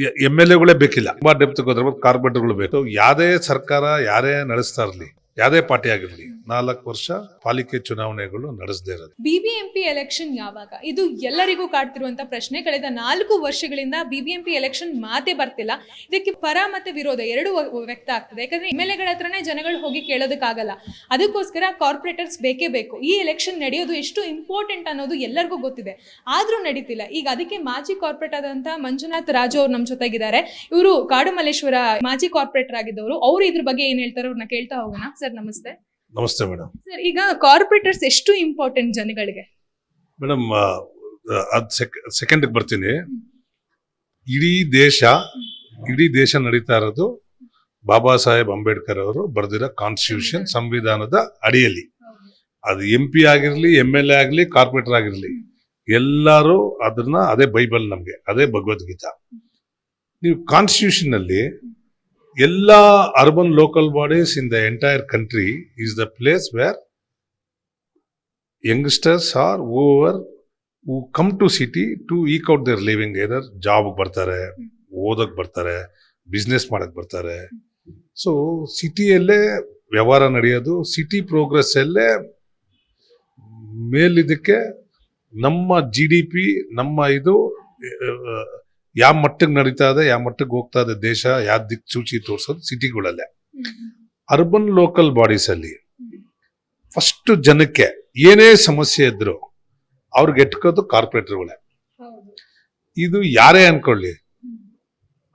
M L ಎಗಳೇ ಬೇಕಿಲ್ಲ. ತುಂಬಾ depth ಹೋದ್ರೆ ಕಾರ್ಪೊರೇಟರ್ಗಳು ಬೇಕು. ಯಾವುದೇ ಸರ್ಕಾರ ಯಾರೇ ನಡೆಸ್ತಾ ಇರಲಿ ಯಾವುದೇ ಪಾರ್ಟಿ ಆಗಿರಲಿ, ನಾಲ್ಕು ವರ್ಷ ಪಾಲಿಕೆ ಚುನಾವಣೆಗಳು ನಡೆಸದೇ ಇರೋದು. ಬಿಬಿಎಂಪಿ ಎಲೆಕ್ಷನ್ ಯಾವಾಗ? ಇದು ಎಲ್ಲರಿಗೂ ಕಾಡ್ತಿರುವಂತ ಪ್ರಶ್ನೆ. ಕಳೆದ ನಾಲ್ಕು ವರ್ಷಗಳಿಂದ ಬಿಬಿಎಂಪಿ ಎಲೆಕ್ಷನ್ ಮಾತೇ ಬರ್ತಿಲ್ಲ. ಇದಕ್ಕೆ ಪರ ಮತ್ತೆ ವಿರೋಧ ಎರಡು ವ್ಯಕ್ತ ಆಗ್ತದೆ. ಯಾಕಂದ್ರೆ ಎಂ ಎಲ್ ಎಗಳ ಹತ್ರನೇ ಜನಗಳು ಹೋಗಿ ಕೇಳೋದಕ್ಕಾಗಲ್ಲ. ಅದಕ್ಕೋಸ್ಕರ ಕಾರ್ಪೊರೇಟರ್ಸ್ ಬೇಕೇ ಬೇಕು. ಈ ಎಲೆಕ್ಷನ್ ನಡೆಯೋದು ಎಷ್ಟು ಇಂಪಾರ್ಟೆಂಟ್ ಅನ್ನೋದು ಎಲ್ಲರಿಗೂ ಗೊತ್ತಿದೆ. ಆದ್ರೂ ನಡೀತಿಲ್ಲ. ಈಗ ಅದಕ್ಕೆ ಮಾಜಿ ಕಾರ್ಪೊರೇಟ್ ಆದಂತಹ ಮಂಜುನಾಥ್ ರಾಜು ಅವರು ನಮ್ಮ ಜೊತೆಗಿದ್ದಾರೆ. ಇವರು ಕಾಡುಮಲ್ಲೇಶ್ವರ ಮಾಜಿ ಕಾರ್ಪೊರೇಟರ್ ಆಗಿದ್ದವರು. ಅವರು ಇದ್ರ ಬಗ್ಗೆ ಏನ್ ಹೇಳ್ತಾರೆ? ಅವ್ರನ್ನ ಕೇಳ್ತಾ ಹೋಗೋಣ. ಸರ್ ನಮಸ್ತೆ. ನಮಸ್ತೆ ಮೇಡಮ್. ಸರ್ ಈಗ ಕಾರ್ಪೊರೇಟರ್ಸ್ ಎಷ್ಟು ಇಂಪಾರ್ಟೆಂಟ್ ಜನಗಳಿಗೆ? ಮೇಡಮ್ ಅದ್ ಸೆಕೆಂಡ್ ಬರ್ತೀನಿ. ಇಡೀ ದೇಶ ಇಡೀ ದೇಶ ನಡೀತಾ ಇರೋದು ಬಾಬಾ ಸಾಹೇಬ್ ಅಂಬೇಡ್ಕರ್ ಅವರು ಬರೆದಿರೋ ಕಾನ್ಸ್ಟಿಟ್ಯೂಷನ್ ಸಂವಿಧಾನದ ಅಡಿಯಲ್ಲಿ. ಅದು ಎಂ ಪಿ ಆಗಿರ್ಲಿ ಎಂ ಎಲ್ ಎ ಆಗಲಿ ಕಾರ್ಪೊರೇಟರ್ ಆಗಿರಲಿ ಎಲ್ಲರೂ ಅದನ್ನ ಅದೇ ಬೈಬಲ್ ನಮಗೆ ಅದೇ ಭಗವದ್ಗೀತಾ. ನೀವು ಕಾನ್ಸ್ಟಿಟ್ಯೂಷನ್ ಅಲ್ಲಿ ಎಲ್ಲ urban local bodies in the entire country is the place where youngsters are over who come to city to eke out their living ಏನರ್ ಜಾಬ್ ಬರ್ತಾರೆ ಓದಕ್ಕೆ ಬರ್ತಾರೆ ಬಿಸ್ನೆಸ್ ಮಾಡಕ್ ಬರ್ತಾರೆ. ಸೊ ಸಿಟಿಯಲ್ಲೇ ವ್ಯವಹಾರ ನಡೆಯೋದು ಸಿಟಿ ಪ್ರೋಗ್ರೆಸ್ ಅಲ್ಲೇ ಮೇಲಿದಕ್ಕೆ ನಮ್ಮ ಜಿ ಡಿ ಪಿ ನಮ್ಮ ಇದು ಯಾವ ಮಟ್ಟಕ್ಕೆ ನಡೀತಾ ಇದೆ ಯಾವ ಮಟ್ಟಕ್ಕೆ ಹೋಗ್ತಾ ಇದೆ ದೇಶ ಯಾವ ದಿಕ್ ಸೂಚಿ ತೋರಿಸೋದು ಸಿಟಿಗಳಲ್ಲೇ. ಅರ್ಬನ್ ಲೋಕಲ್ ಬಾಡೀಸ್ ಅಲ್ಲಿ ಫಸ್ಟ್ ಜನಕ್ಕೆ ಏನೇ ಸಮಸ್ಯೆ ಇದ್ರು ಅವ್ರಿಗೆ ಎಟ್ಕೋದು ಕಾರ್ಪೊರೇಟರ್ಗಳೇ ಇದು ಯಾರೇ ಅನ್ಕೊಳ್ಳಿ.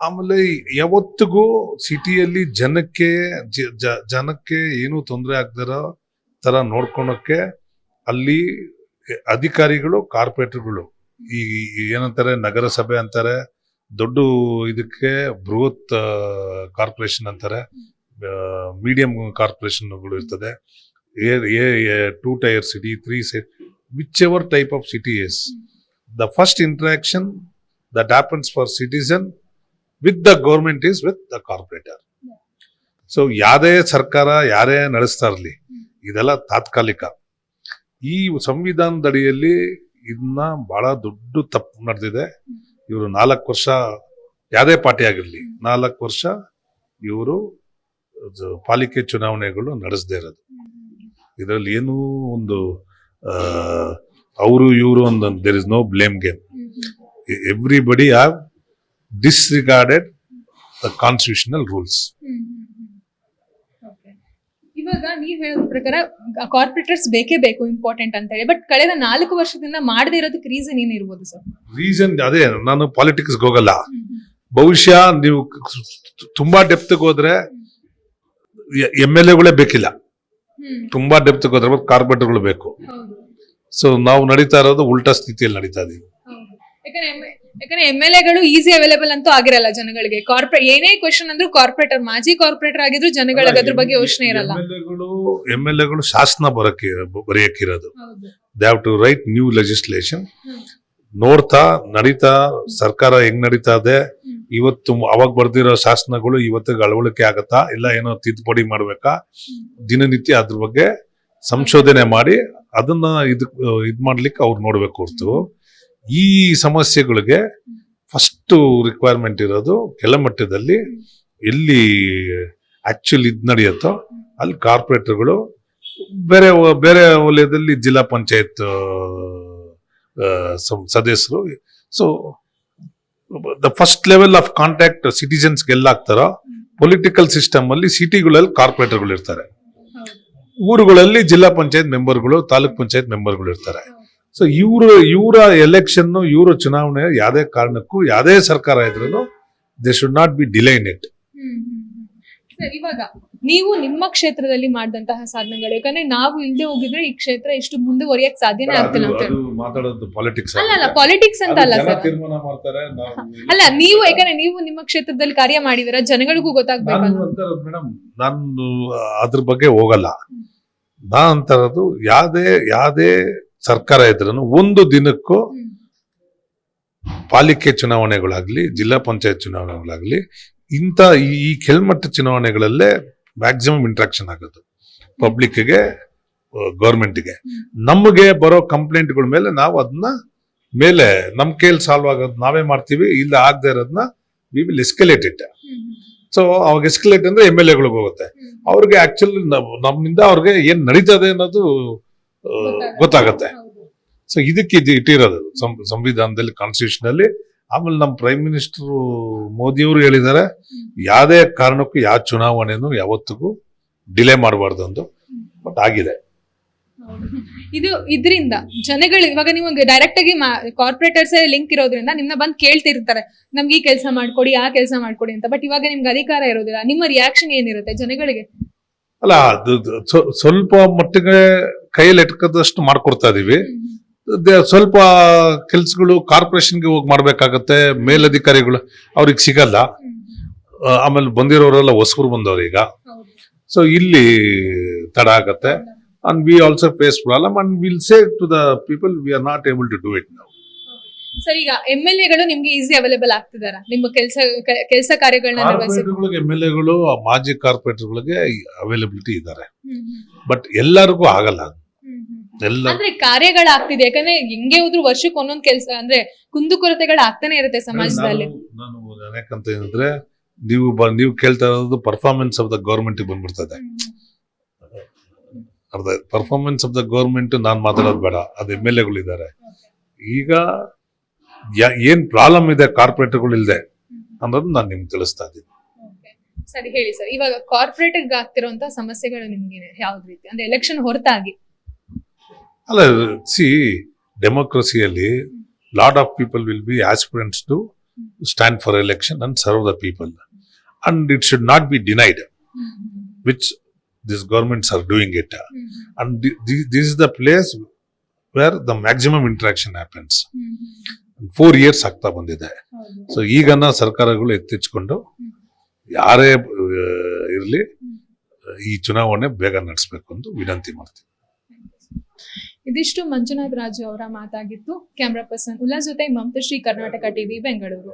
ಆಮೇಲೆ ಯಾವತ್ತಿಗೂ ಸಿಟಿಯಲ್ಲಿ ಜನಕ್ಕೆ ಜನಕ್ಕೆ ಏನು ತೊಂದರೆ ಆಗದಿರೋ ತರ ನೋಡ್ಕೊಳಕ್ಕೆ ಅಲ್ಲಿ ಅಧಿಕಾರಿಗಳು ಕಾರ್ಪೊರೇಟರ್ಗಳು ಈ ಏನಂತಾರೆ ನಗರಸಭೆ ಅಂತಾರೆ ದೊಡ್ಡ ಇದಕ್ಕೆ ಬೃಹತ್ ಕಾರ್ಪೊರೇಷನ್ ಅಂತಾರೆ. ಮೀಡಿಯಂ ಕಾರ್ಪೊರೇಷನ್ಗಳು ಇರ್ತದೆ. Two tier city three city whichever type of city is the first interaction that happens for citizen with the government is with the corporator so ಯಾವುದೇ ಸರ್ಕಾರ ಯಾರೇ ನಡೆಸ್ತಾ ಇರಲಿ ಇದೆಲ್ಲ ತಾತ್ಕಾಲಿಕ. ಈ ಸಂವಿಧಾನದ ಅಡಿಯಲ್ಲಿ ಇದನ್ನ ಬಹಳ ದೊಡ್ಡ ತಪ್ಪು ನಡೆದಿದೆ. ಇವರು ನಾಲ್ಕು ವರ್ಷ ಯಾವುದೇ ಪಾರ್ಟಿ ಆಗಿರ್ಲಿ, ನಾಲ್ಕು ವರ್ಷ ಇವರು ಪಾಲಿಕೆ ಚುನಾವಣೆಗಳು ನಡೆಸದೇ ಇರೋದು. ಇದರಲ್ಲಿ ಏನೂ ಒಂದು ಅವರು ಇವರು ಒಂದು there is no blame game everybody have disregarded the constitutional rules ಇವಾಗ ನೀವ್ ಹೇಳೋದ್ರ ಪ್ರಕಾರ ಕಾರ್ಪೊರೇಟರ್ಸ್ ಬೇಕೇ ಬೇಕು ಇಂಪಾರ್ಟೆಂಟ್ ಅಂತ ಹೇಳಿ ಬಟ್ ಕಳೆದ ನಾಲ್ಕು ವರ್ಷದಿಂದ ಮಾಡದೇ ಇರೋದಕ್ಕೆ ರೀಸನ್ ಏನಿರ್ಬೋದು ಸರ್ ರೀಸನ್ ಅದೇ ನಾನು ಪಾಲಿಟಿಕ್ಸ್ ಹೋಗಲ್ಲ. ಬಹುಶಃ ನೀವು ತುಂಬಾ ಡೆಪ್ತ್ ಹೋದ್ರೆ ಎಂ ಎಲ್ ಎಗಳೇ ಬೇಕಿಲ್ಲ. ತುಂಬಾ ಡೆಪ್ತ್ ಹೋದ್ರೆ ಕಾರ್ಪೊರೇಟರ್ಗಳು ಬೇಕು. ಸೊ ನಾವು ನಡೀತಾ ಇರೋದು ಉಲ್ಟಾ ಸ್ಥಿತಿಯಲ್ಲಿ ನಡೀತಾ ಇದೀವಿ. ಯಾಕಂದ್ರೆ ಎಂ ಎಲ್ ಎಗಳು ಈಸಿ ಅವೈಲೇಬಲ್ ಅಂತೂ ಆಗಿರಲ್ಲ ಜನಗಳಿಗೆ. ಕಾರ್ಪೊರೇಟ್ ಏನೇ ಕ್ವಶನ್ ಅಂದ್ರೆ ಕಾರ್ಪೊರೇಟರ್ ಮಾಜಿ ಕಾರ್ಪೊರೇಟರ್ ಆಗಿದ್ರು ಜನಗಳಿಗೆ ಅದ್ರ ಬಗ್ಗೆ ಯೋಚನೆ ಇರಲ್ಲ. ಎಂ ಎಲ್ ಎಗಳು ಶಾಸನ ಬರಕ್ಕೆ ಬರೆಯಕ್ಕಿರೋದು. They have to write new legislation. ನೋಡ್ತಾ ನಡೀತಾ ಸರ್ಕಾರ ಹೆಂಗ್ ನಡೀತಾ ಇದೆ? ಇವತ್ತು ಅವಾಗ ಬರ್ದಿರೋ ಶಾಸನಗಳು ಇವತ್ತಿಗೆ ಅಳವಳಿಕೆ ಆಗತ್ತಾ? ಇಲ್ಲ ಏನೋ ತಿದ್ದುಪಡಿ ಮಾಡ್ಬೇಕಾ? ದಿನನಿತ್ಯ ಅದ್ರ ಬಗ್ಗೆ ಸಂಶೋಧನೆ ಮಾಡಿ ಅದನ್ನ ಇದು ಇದ್ ಮಾಡ್ಲಿಕ್ಕೆ ಅವ್ರು ನೋಡ್ಬೇಕು ಹೊರ್ತು. ಈ ಸಮಸ್ಯೆಗಳಿಗೆ ಫಸ್ಟ್ ರಿಕ್ವೈರ್ಮೆಂಟ್ ಇರೋದು ಕೆಳಮಟ್ಟದಲ್ಲಿ ಎಲ್ಲಿ ಆಕ್ಚುಲಿ ಇದು ನಡೆಯುತ್ತೋ ಅಲ್ಲಿ ಕಾರ್ಪೊರೇಟರ್ಗಳು ಬೇರೆ ಬೇರೆ ವಲಯದಲ್ಲಿ ಜಿಲ್ಲಾ ಪಂಚಾಯತ್ ಸದಸ್ಯರು. So the first level of contact citizens ಗೆಲ್ಲಾಗ್ತಾರೋ political system ಅಲ್ಲಿ ಸಿಟಿಗಳಲ್ಲಿ ಕಾರ್ಪೊರೇಟರ್ಗಳು ಇರ್ತಾರೆ. ಊರುಗಳಲ್ಲಿ ಜಿಲ್ಲಾ ಪಂಚಾಯತ್ ಮೆಂಬರ್ಗಳು ತಾಲೂಕ್ ಪಂಚಾಯತ್ ಮೆಂಬರ್ಗಳು ಇರ್ತಾರೆ. ಸೊ ಇವರು ಇವರ ಎಲೆಕ್ಷನ್ ಇವರ ಚುನಾವಣೆ ಯಾವುದೇ ಕಾರಣಕ್ಕೂ ಯಾವುದೇ ಸರ್ಕಾರ ಇದ್ರೂ they should not be delayed it ಇವಾಗ ನೀವು ನಿಮ್ಮ ಕ್ಷೇತ್ರದಲ್ಲಿ ಮಾಡಿದಂತಹ ಸಾಧನೆಗಳು ಯಾಕಂದ್ರೆ ನಾವು ಇಲ್ಲದೆ ಹೋಗಿದ್ರೆ ಈ ಕ್ಷೇತ್ರ ಎಷ್ಟು ಮುಂದುವರಿಯಕ್ ಸಾಧ್ಯನೇ ಆಗ್ತಿಲ್ಲ ಅಂತ. ಮಾತಾಡೋದು ಪಾಲಿಟಿಕ್ಸ್ ಅಲ್ಲ ಅಲ್ಲ ಪಾಲಿಟಿಕ್ಸ್ ಅಂತ ಅಲ್ಲ ಸರ್. ತೀರ್ಮಾನ ಮಾಡ್ತಾರೆ ಅಲ್ಲ ನೀವು ಯಾಕಂದ್ರೆ ನೀವು ನಿಮ್ಮ ಕ್ಷೇತ್ರದಲ್ಲಿ ಕಾರ್ಯ ಮಾಡಿದಿರ ಜನಗಳಿಗೂ ಗೊತ್ತಾಗ್ಬೇಕು ಮೇಡಮ್ ನಾನು ಅದ್ರ ಬಗ್ಗೆ ಹೋಗಲ್ಲ. ನಾ ಅಂತಾರದು ಯಾವುದೇ ಯಾವ್ದೇ ಸರ್ಕಾರ ಇದ್ರೂ ಒಂದು ದಿನಕ್ಕೂ ಪಾಲಿಕೆ ಚುನಾವಣೆಗಳಾಗ್ಲಿ ಜಿಲ್ಲಾ ಪಂಚಾಯತ್ ಚುನಾವಣೆಗಳಾಗ್ಲಿ ಇಂಥ ಈ- ಕೆಳಮಟ್ಟ ಚುನಾವಣೆಗಳಲ್ಲೇ ಮ್ಯಾಕ್ಸಿಮಮ್ ಇಂಟ್ರಾಕ್ಷನ್ ಆಗೋದು. ಪಬ್ಲಿಕ್ಗೆ ಗೌರ್ಮೆಂಟ್ಗೆ. ನಮಗೆ ಬರೋ ಕಂಪ್ಲೇಂಟ್ಗಳ ಮೇಲೆ ನಾವು ಅದನ್ನ ಮೇಲೆ ನಮ್ಮ ಕೈಯಲ್ಲಿ ಸಾಲ್ವ್ ಆಗೋದು ನಾವೇ ಮಾಡ್ತೀವಿ ಇಲ್ಲ ಆಗದೆ ಇರೋದನ್ನ we will escalate it so ಅವಾಗ ಎಸ್ಕಲೇಟ್ ಅಂದ್ರೆ ಎಂ ಎಲ್ ಎಗಳಿಗೆ ಹೋಗುತ್ತೆ. ಅವ್ರಿಗೆ ಆಕ್ಚುಲಿ ನಮ್ಮಿಂದ ಅವ್ರಿಗೆ ಏನ್ ನಡೀತದೆ ಅನ್ನೋದು ಗೊತ್ತಾಗತ್ತೆ. ಸೊ ಇದಕ್ಕೆ ಇದು ಇಟ್ಟಿರೋದು ಸಂವಿಧಾನದಲ್ಲಿ ಕಾನ್ಸ್ಟಿಟ್ಯೂಷನ್ ಅಲ್ಲಿ ಆಮೇಲೆ ನಮ್ಮ ಪ್ರೈಮ್ ಮಿನಿಸ್ಟರ್ ಮೋದಿಯವರು ಹೇಳಿದ್ದಾರೆ ಯಾವುದೇ ಕಾರಣಕ್ಕೂ ಯಾವ ಚುನಾವಣೆನೂ ಯಾವತ್ತಿಗೂ ಡಿಲೇ ಮಾಡಬಾರ್ದು ಅಂತ ಬಟ್ ಆಗಿದೆ. ಇದು ಇದರಿಂದ ಜನಗಳು ಇವಾಗ ನೀವು ಡೈರೆಕ್ಟ್ ಆಗಿ ಕಾರ್ಪೊರೇಟರ್ಸ್ ಲಿಂಕ್ ಇರೋದ್ರಿಂದ ನಿಮ್ನ ಬಂದ್ ಕೇಳ್ತಿರ್ತಾರೆ. ನಮ್ಗೆ ಈ ಕೆಲಸ ಮಾಡ್ಕೊಡಿ ಆ ಕೆಲಸ ಮಾಡ್ಕೊಡಿ ಅಂತ. ಬಟ್ ಇವಾಗ ನಿಮ್ಗೆ ಅಧಿಕಾರ ಇರೋದಿಲ್ಲ. ನಿಮ್ಮ ರಿಯಾಕ್ಷನ್ ಏನಿರುತ್ತೆ ಜನಗಳಿಗೆ? ಅಲ್ಲ ಸ್ವಲ್ಪ ಮಟ್ಟಿಗೆ ಕೈಯಲ್ಲಿ ಎಟ್ಕದಷ್ಟು ಮಾಡ್ಕೊಡ್ತಾ ಇದೀವಿ. ಸ್ವಲ್ಪ ಕೆಲ್ಸಗಳು ಕಾರ್ಪೊರೇಷನ್ಗೆ ಹೋಗಿ ಮಾಡ್ಬೇಕಾಗತ್ತೆ ಮೇಲಧಿಕಾರಿಗಳು ಅವ್ರಿಗೆ ಸಿಗಲ್ಲ. ಆಮೇಲೆ ಬಂದಿರೋರೆಲ್ಲ ಹೊಸಬ್ರು ಬಂದವ್ರು ಈಗ. ಸೊ ಇಲ್ಲಿ ತಡ ಆಗತ್ತೆ. And we also face problem and will say to the people we are not able to do it ನಾವು ಸರ್ ಈಗ ಎಂ ಎಲ್ ಎಗಳು ನಿಮ್ಗೆ ಈಸಿ ಅವೈಲೇಬಲ್ ಆಗ್ತಿದಾರ? ನಿಮ್ಮ ಕೆಲಸ ಕೆಲಸ ಕಾರ್ಯಗಳನ್ನ ಎಂ ಎಲ್ ಎಗಳು ಮಾಜಿ ಕಾರ್ಪೊರೇಟರ್ಗಳಿಗೆ ಅವೈಲೇಬಿಲಿಟಿ ಇದ್ದಾರೆ ಬಟ್ ಎಲ್ಲರಿಗೂ ಆಗಲ್ಲ ಅದು. ಎಲ್ಲ ಅಂದ್ರೆ ಕಾರ್ಯಗಳಾಗ್ತಿದೆ. ಯಾಕಂದ್ರೆ ಹಿಂಗೆ ಹೋದ್ರು ವರ್ಷಕ್ಕೆ ಒಂದೊಂದ್ ಕೆಲಸ ಅಂದ್ರೆ ಕುಂದುಕೊರತೆಗಳು ಆಗ್ತಾನೆ ಇರುತ್ತೆ ಸಮಾಜದಲ್ಲಿ. ನಾನು ಯಾಕಂತ ಏನಂದ್ರೆ ನೀವು ಬ- ನೀವು ಕೇಳ್ತಾ ಇರೋದು ಪರ್ಫಾರ್ಮೆನ್ಸ್ ಆಫ್ ದ ಗೌರ್ಮೆಂಟ್ ಬಂದ್ಬಿಡ್ತದೆ ಅರ್ಧ ಪರ್ಫಾರ್ಮೆನ್ಸ್ ಆಫ್ ದ ಗೌರ್ಮೆಂಟ್ ನಾನು ಮಾತಾಡೋದು ಬೇಡ. ಅದು ಎಂ ಎಲ್ ಎಗಳಿದ್ದಾರೆ ಈಗ ಯಾ- ಏನ್ ಪ್ರಾಬ್ಲಮ್ ಇದೆ ಕಾರ್ಪೊರೇಟರ್ಗಳು ಇಲ್ಲದೆ ಅನ್ನೋದು ನಾನು ನಿಮ್ಗೆ ತಿಳಿಸ್ತಾ ಇದ್ದೀನಿ. ಸರಿ ಹೇಳಿ ಸರ್. ಇವಾಗ ಕಾರ್ಪೊರೇಟ್ ಆಗ್ತಿರೋಂತ ಸಮಸ್ಯೆಗಳು ನಿಮ್ಗೆ ಯಾವ್ದು ರೀತಿ? ಅಂದ್ರೆ ಎಲೆಕ್ಷನ್ ಹೊರತಾಗಿ. ಅಲ್ಲ C ಡೆಮೋಕ್ರಸಿಯಲ್ಲಿ lot of people will be aspirants to stand for election and serve the people and it should not be denied which this governments are doing it and this is the place where the maximum interaction happens four years ಆಗ್ತಾ ಬಂದಿದೆ. So ಈಗನ್ನ ಸರ್ಕಾರಗಳು ಎತ್ತಿಚ್ಕೊಂಡು ಯಾರೇ ಇರಲಿ, ಈ ಚುನಾವಣೆ ಬೇಗ ನಡೆಸಬೇಕು ಅಂತ ವಿನಂತಿ ಮಾಡ್ತೀನಿ. ಇದಿಷ್ಟು ಮಂಜುನಾಥ್ ರಾಜು ಅವರ ಮಾತಾಗಿತ್ತು. ಕ್ಯಾಮ್ರಾ ಪರ್ಸನ್ ಉಲ್ಲಾ ಜೊತೆ ಮಮತಶ್ರೀ ಕರ್ನಾಟಕ ಟಿವಿ ಬೆಂಗಳೂರು.